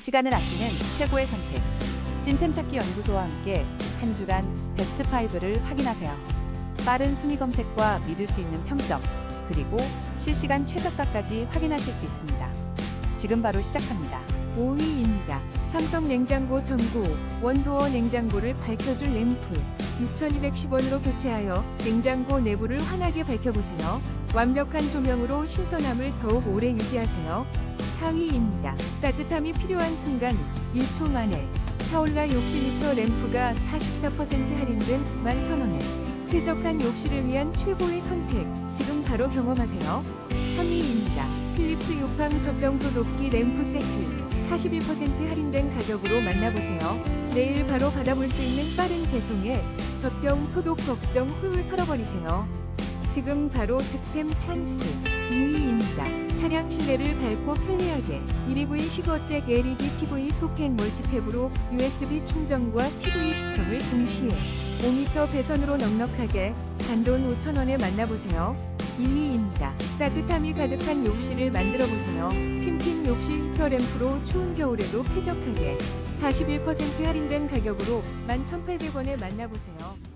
시간을 아끼는 최고의 선택. 찐템 찾기 연구소와 함께 한 주간 베스트 5를 확인하세요. 빠른 순위 검색과 믿을 수 있는 평점, 그리고 실시간 최저가까지 확인하실 수 있습니다. 지금 바로 시작합니다. 5위입니다. 삼성 냉장고 전구 원도어 냉장고를 밝혀줄 램프 6,210원으로 교체하여 냉장고 내부를 환하게 밝혀보세요. 완벽한 조명으로 신선함을 더욱 오래 유지하세요. 4위입니다. 따뜻함이 필요한 순간 1초 만에 타올라 욕실 히터 램프가 44% 할인된 11,000원에 쾌적한 욕실을 위한 최고의 선택 지금 바로 경험하세요. 3위입니다. 필립스 요팡 젖병소 높기 램프 세트 41% 할인된 가격으로 만나보세요. 내일 바로 받아볼 수 있는 빠른 배송에 젖병 소독 걱정 훌훌 털어버리세요. 지금 바로 득템 찬스 2위입니다. 차량 실내를 밝고 편리하게 1EV 15잭 LED TV 소켓 멀티탭으로 USB 충전과 TV 시청을 동시에 5m 배선으로 넉넉하게 단돈 5,000원에 만나보세요. 1위입니다. 따뜻함이 가득한 욕실을 만들어 보세요. 핀핀 욕실 히터 램프로 추운 겨울에도 쾌적하게 41% 할인된 가격으로 11,800원에 만나보세요.